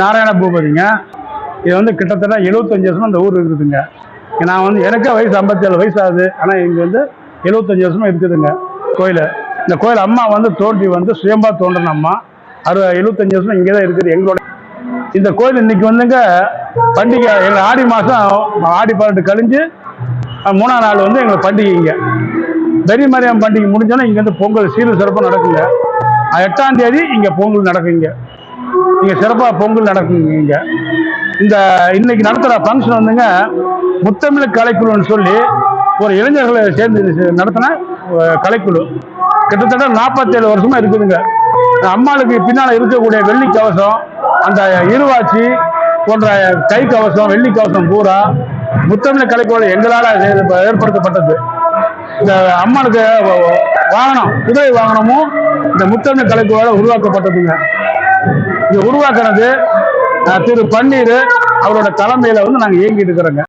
நாராயண பூபதிங்க இது வந்து கிட்டத்தட்ட 75 வருஷமா இந்த ஊர் இருக்குதுங்க. நான் வந்து எனக்கே வயசு 57 வயசு ஆகுது ஆனால் இங்கே வந்து 75 வருஷமா இருக்குதுங்க. கோயில். இந்த கோயில் அம்மா வந்து தோன்றி வந்து சுயம்பா தோன்றின அம்மா. அறுபது எழுபத்தஞ்சு வருஷம் இங்கே தான் இருக்குது. எங்களோட இந்த கோயில் இன்னைக்கு வந்துங்க பண்டிகை எங்கள் ஆடி மாதம் ஆடி பாட்டு கழிஞ்சு மூணாம் நாள் வந்து எங்களுக்கு பண்டிகை இங்கே பெரிய மரியம் பண்டிகை முடிஞ்சோன்னா இங்கே வந்து பொங்கல் சீரு சிறப்பாக நடக்குங்க. எட்டாம் தேதி இங்கே பொங்கல் நடக்குங்க. நீங்கள் சிறப்பாக பொங்கல் நடக்குங்க இங்கே. இந்த இன்னைக்கு நடத்துகிற ஃபங்க்ஷன் வந்துங்க முத்தமிழ் கலைக்குழுன்னு சொல்லி ஒரு இளைஞர்களை சேர்ந்து நடத்தின கலைக்குழு. கிட்டத்தட்ட நாற்பத்தேழு வருஷமாக இருக்குதுங்க. அம்மாளுக்கு பின்னால் இருக்கக்கூடிய வெள்ளி கவசம் அந்த இருவாச்சி போன்ற கை கவசம் வெள்ளி கவசம் பூரா முத்தமிழ் கலைக்குழு எங்களால் ஏற்படுத்தப்பட்டது. இந்த அம்மனுக்கு வாகனம் குதிரை வாகனமும் இந்த முத்தமிழ் கலைக்குழால உருவாக்கப்பட்டதுங்க. இதை உருவாக்குனது திரு பன்னீர் அவரோட தலைமையில வந்து நாங்கள் இயங்கிட்டு இருக்கிறோங்க.